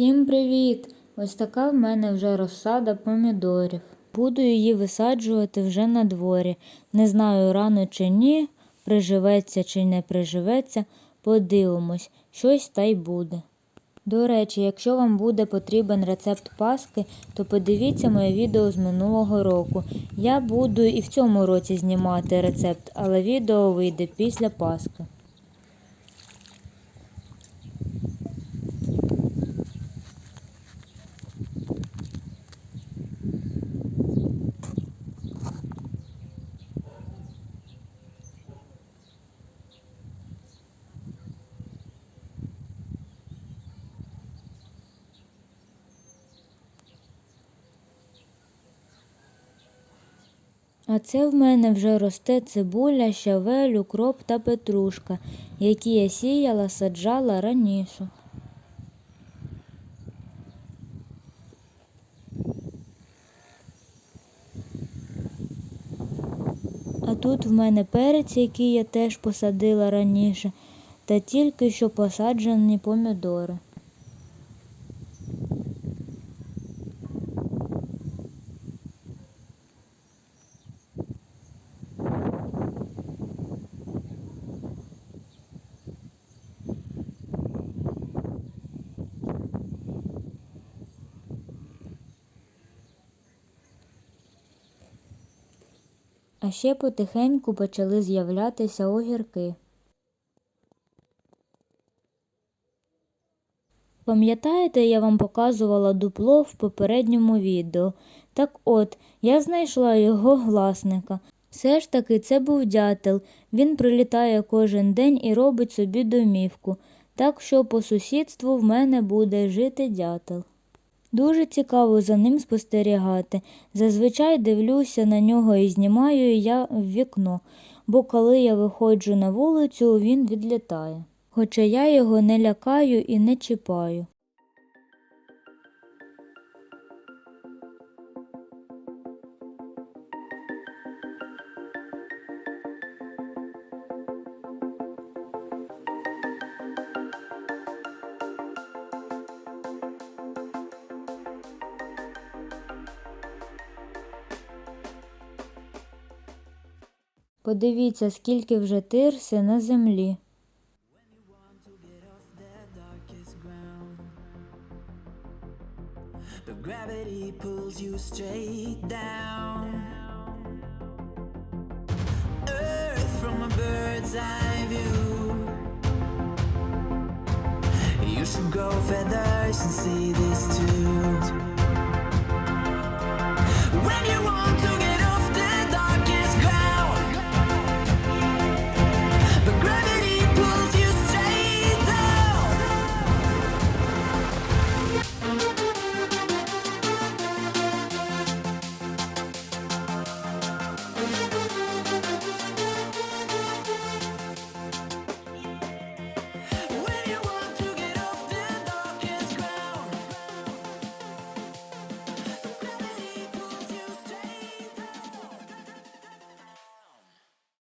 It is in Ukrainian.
Всім привіт! Ось така в мене вже розсада помідорів. Буду її висаджувати вже на дворі. Не знаю, рано чи ні, приживеться чи не приживеться. Подивимось, щось та й буде. До речі, якщо вам буде потрібен рецепт паски, то подивіться моє відео з минулого року. Я буду і в цьому році знімати рецепт, але відео вийде після паски. А це в мене вже росте цибуля, щавель, укроп та петрушка, які я сіяла, саджала раніше. А тут в мене перець, який я теж посадила раніше, та тільки що посаджені помідори. А ще потихеньку почали з'являтися огірки. Пам'ятаєте, я вам показувала дупло в попередньому відео? Так от, я знайшла його власника. Все ж таки це був дятел. Він прилітає кожен день і робить собі домівку. Так що по сусідству в мене буде жити дятел. Дуже цікаво за ним спостерігати. Зазвичай дивлюся на нього і знімаю я в вікно, бо коли я виходжу на вулицю, він відлітає. Хоча я його не лякаю і не чіпаю. Подивіться, скільки вже тирси на землі. Gravity pulls you straight down. Earth from a bird's eye view. You should grow feathers and see this too. When you want